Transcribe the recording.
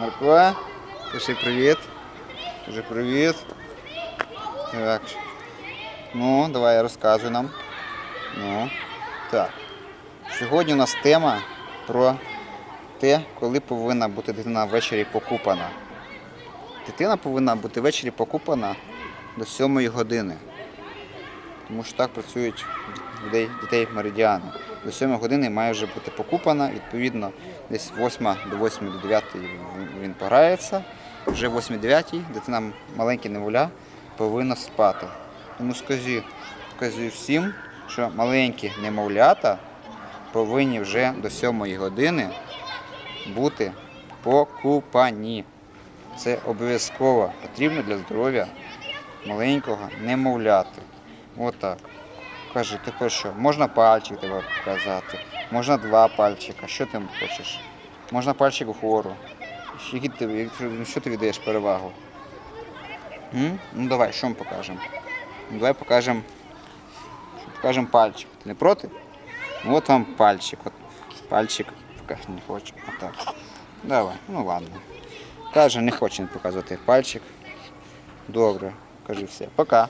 Марко, пиши привіт. Кажи привіт. Так. Ну, давай розказуй нам. Ну, так. Сьогодні у нас тема про те, коли повинна бути дитина ввечері покупана. Дитина повинна бути ввечері покупана до 7 години. Тому що так працюють людей, дітей меридіани. До 7 години має вже бути покупана, відповідно, десь 8 до 8 до 9 він- пограється. Вже в 8-9 дитина маленьке немовля повинна спати. Тому скажи, скажи всім, що маленькі немовлята повинні вже до 7 години бути покупані. Це обов'язково потрібно для здоров'я маленького немовляти. Отак. Кажи, ти хочеш що? Можна пальчик тебе показати, можна два пальчика. Що ти хочеш? Можна пальчик вгору. Ти, що ти віддаєш перевагу? М? Ну давай, що ми покажемо? Ну, давай покажемо. Покажемо пальчик. Ти не проти? Ну, От вам пальчик. От пальчик. Пока не хочу. Отак. Давай, ну ладно. Каже, не хоче показувати пальчик. Добре, кажи все. Пока.